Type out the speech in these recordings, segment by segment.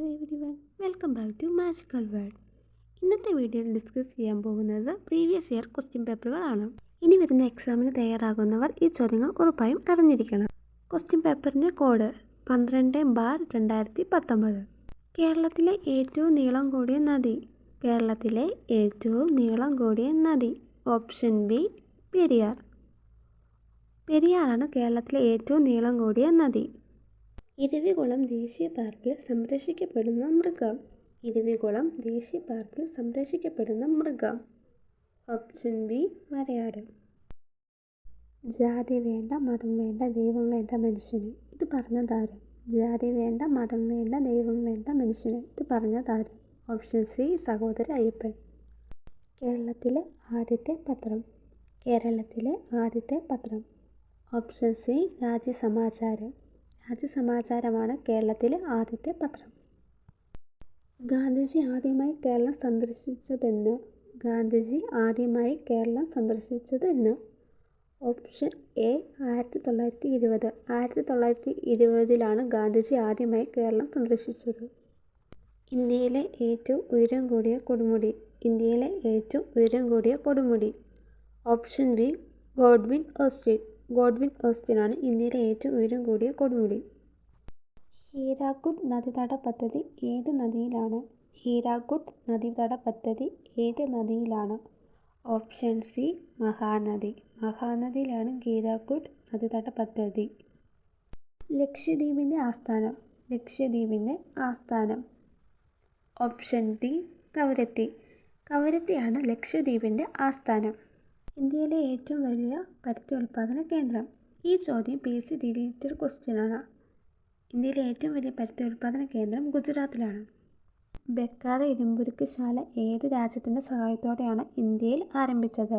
Hello everyone welcome back to magical world ഇന്നത്തെ വീഡിയോയിൽ discuss ചെയ്യാൻ പോകുന്നത് പ്രീവിയസ് ഇയർ ക്വസ്റ്റ്യൻ പേപ്പറുകളാണ് ഇനി വരുന്ന എക്സാമിന് തയ്യാറാകുന്നവർ ഈ ചോദ്യങ്ങൾ ഉറപ്പായും അറിഞ്ഞിരിക്കണം. ക്വസ്റ്റ്യൻ പേപ്പറിന്റെ കോഡ് പന്ത്രണ്ട് ബാർ രണ്ടായിരത്തി പത്തൊമ്പത് കേരളത്തിലെ ഏറ്റവും നീളം കൂടിയ നദി. കേരളത്തിലെ ഏറ്റവും നീളം കൂടിയ നദി. Option B Periyar. പെരിയാറാണ് കേരളത്തിലെ ഏറ്റവും നീളം കൂടിയ നദി. ഇരവികുളം ദേശീയ പാർക്കിൽ സംരക്ഷിക്കപ്പെടുന്ന മൃഗം. ഇരവികുളം ദേശീയ പാർക്കിൽ സംരക്ഷിക്കപ്പെടുന്ന മൃഗം. ഓപ്ഷൻ ബി വരയാട് ജാതി വേണ്ട മതം വേണ്ട ദൈവം വേണ്ട മനുഷ്യന്. ഇത് പറഞ്ഞതാരും ജാതി വേണ്ട മതം വേണ്ട ദൈവം വേണ്ട മനുഷ്യന്. ഇത് പറഞ്ഞതാരും ഓപ്ഷൻ സി സഹോദര അയ്യപ്പൻ. കേരളത്തിലെ ആദ്യത്തെ പത്രം. കേരളത്തിലെ ആദ്യത്തെ പത്രം. Option C Rajyasamacharam. രാജ്യസമാചാരമാണ് കേരളത്തിലെ ആദ്യത്തെ പത്രം. ഗാന്ധിജി ആദ്യമായി കേരളം സന്ദർശിച്ചതെന്ന് ഗാന്ധിജി ആദ്യമായി കേരളം സന്ദർശിച്ചതെന്ന് ഓപ്ഷൻ എ ആയിരത്തി തൊള്ളായിരത്തി ഇരുപത് ആയിരത്തി തൊള്ളായിരത്തി ഇരുപതിലാണ് ഗാന്ധിജി ആദ്യമായി കേരളം സന്ദർശിച്ചത്. ഇന്ത്യയിലെ ഏറ്റവും ഉയരം കൂടിയ കൊടുമുടി. ഇന്ത്യയിലെ ഏറ്റവും ഉയരം കൂടിയ കൊടുമുടി. Option B Godwin Austen Godwin ഓസ്റ്റിനാണ് ഇന്ത്യയിലെ ഏറ്റവും ഉയരം കൂടിയ കൊടുമുടി. ഹീരാക്കുഡ് നദീതട പദ്ധതി ഏത് നദിയിലാണ്? ഹീരാക്കുഡ് നദീതട പദ്ധതി ഏത് നദിയിലാണ്? Option C Mahanadi. മഹാനദിയിലാണ് ഹീരാക്കുഡ് നദീതട പദ്ധതി. ലക്ഷദ്വീപിന്റെ ആസ്ഥാനം. ലക്ഷദ്വീപിന്റെ ആസ്ഥാനം. Option D Kavaratti. കവരത്തിയാണ് ലക്ഷദ്വീപിന്റെ ആസ്ഥാനം. ഇന്ത്യയിലെ ഏറ്റവും വലിയ പരുത്തി ഉൽപ്പാദന കേന്ദ്രം. ഈ ചോദ്യം പി എസ് സി ഡിലീറ്റഡ് ക്വസ്റ്റ്യനാണ്. ഇന്ത്യയിലെ ഏറ്റവും വലിയ പരുത്തി ഉൽപ്പാദന കേന്ദ്രം ഗുജറാത്തിലാണ്. ബെക്കാറ ഇരുമ്പുരുക്ക് ശാല ഏത് രാജ്യത്തിന്റെ സഹായത്തോടെയാണ് ഇന്ത്യയിൽ ആരംഭിച്ചത്?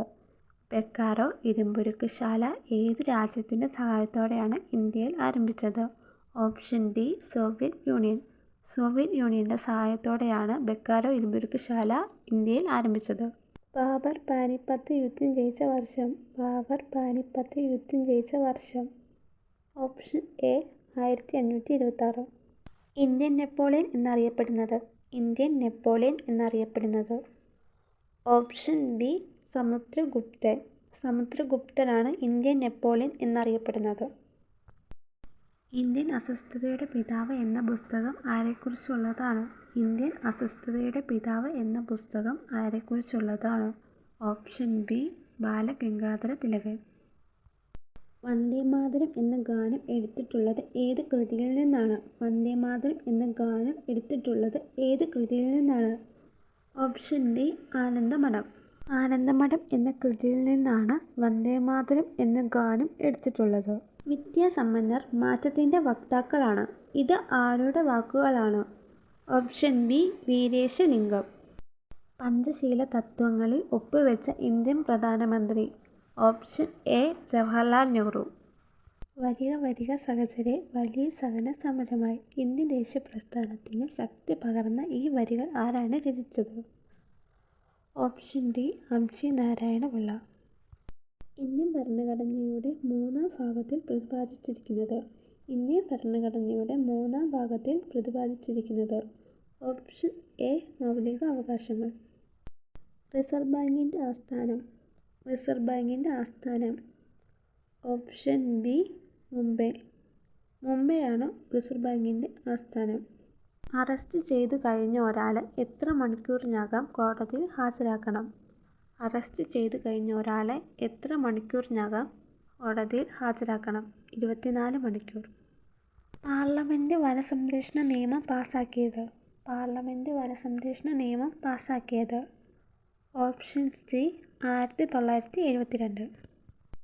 ബെക്കാറോ ഇരുമ്പുരുക്ക് ശാല ഏത് രാജ്യത്തിന്റെ സഹായത്തോടെയാണ് ഇന്ത്യയിൽ ആരംഭിച്ചത്? Option D Soviet Union. Soviet യൂണിയന്റെ സഹായത്തോടെയാണ് ബെക്കാറോ ഇരുമ്പുരുക്ക് ശാല ഇന്ത്യയിൽ ആരംഭിച്ചത്. ബാബർ പാനിപ്പത്ത് യുദ്ധം ജയിച്ച വർഷം. ബാബർ പാനിപ്പത്ത് യുദ്ധം ജയിച്ച വർഷം. ഓപ്ഷൻ എ ആയിരത്തി അഞ്ഞൂറ്റി ഇരുപത്താറ് ഇന്ത്യൻ നെപ്പോളിയൻ എന്നറിയപ്പെടുന്നത്. ഇന്ത്യൻ നെപ്പോളിയൻ എന്നറിയപ്പെടുന്നത്. Option B Samudragupta. സമുദ്രഗുപ്തനാണ് Indian Napoleon എന്നറിയപ്പെടുന്നത്. ഇന്ത്യൻ അസ്വസ്ഥതയുടെ പിതാവ് എന്ന പുസ്തകം ആരെക്കുറിച്ചുള്ളതാണ്? ഇന്ത്യൻ അസ്വസ്ഥതയുടെ പിതാവ് എന്ന പുസ്തകം ആരെക്കുറിച്ചുള്ളതാണ്? Option B Balagangadhara Thilakan. വന്ദേമാതരം എന്ന ഗാനം എടുത്തിട്ടുള്ളത് ഏത് കൃതിയിൽ നിന്നാണ്? വന്ദേമാതരം എന്ന ഗാനം എടുത്തിട്ടുള്ളത് ഏത് കൃതിയിൽ നിന്നാണ്? Option D Anandamath. ആനന്ദമഠം എന്ന കൃതിയിൽ നിന്നാണ് വന്ദേമാതരം എന്ന ഗാനം എടുത്തിട്ടുള്ളത്. വിദ്യാസമ്പന്നർ മാറ്റത്തിന്റെ വക്താക്കളാണ്. ഇത് ആരുടെ വാക്കുകളാണ്? Option B Veeresalingam. പഞ്ചശീല തത്വങ്ങളിൽ ഒപ്പുവെച്ച ഇന്ത്യൻ പ്രധാനമന്ത്രി. Option A Jawaharlal Nehru. വരിക വരിക സഹചരെ വലിയ സഹന സമരമായി ഇന്ത്യൻ ദേശീയ പ്രസ്ഥാനത്തിന് ശക്തി പകർന്ന ഈ വരികൾ ആരാണ് രചിച്ചത്? Option D Amshi Narayana Pillai Indian ഭരണഘടനയുടെ മൂന്നാം ഭാഗത്തിൽ പ്രതിപാദിച്ചിരിക്കുന്നത്. ഇന്ത്യൻ ഭരണഘടനയുടെ മൂന്നാം ഭാഗത്തിൽ പ്രതിപാദിച്ചിരിക്കുന്നത്. ഓപ്ഷൻ എ മൗലിക അവകാശങ്ങൾ. റിസർവ് ബാങ്കിന്റെ ആസ്ഥാനം. റിസർവ് ബാങ്കിന്റെ ആസ്ഥാനം. Option B Mumbai. മുംബൈയാണ് റിസർവ് ബാങ്കിന്റെ ആസ്ഥാനം. അറസ്റ്റ് ചെയ്തു കഴിഞ്ഞ ഒരാളെ എത്ര മണിക്കൂറിനകം കോടതിയിൽ ഹാജരാക്കണം? അറസ്റ്റ് ചെയ്തു കഴിഞ്ഞ ഒരാളെ എത്ര മണിക്കൂറിനകം കോടതിയിൽ ഹാജരാക്കണം? ഇരുപത്തിനാല് മണിക്കൂർ. പാർലമെന്റ് വനസംരക്ഷണ നിയമം പാസ്സാക്കിയത് പാർലമെന്റ് വനസംരക്ഷണ നിയമം പാസ്സാക്കിയത് ഓപ്ഷൻ സി ആയിരത്തി തൊള്ളായിരത്തി എഴുപത്തി രണ്ട്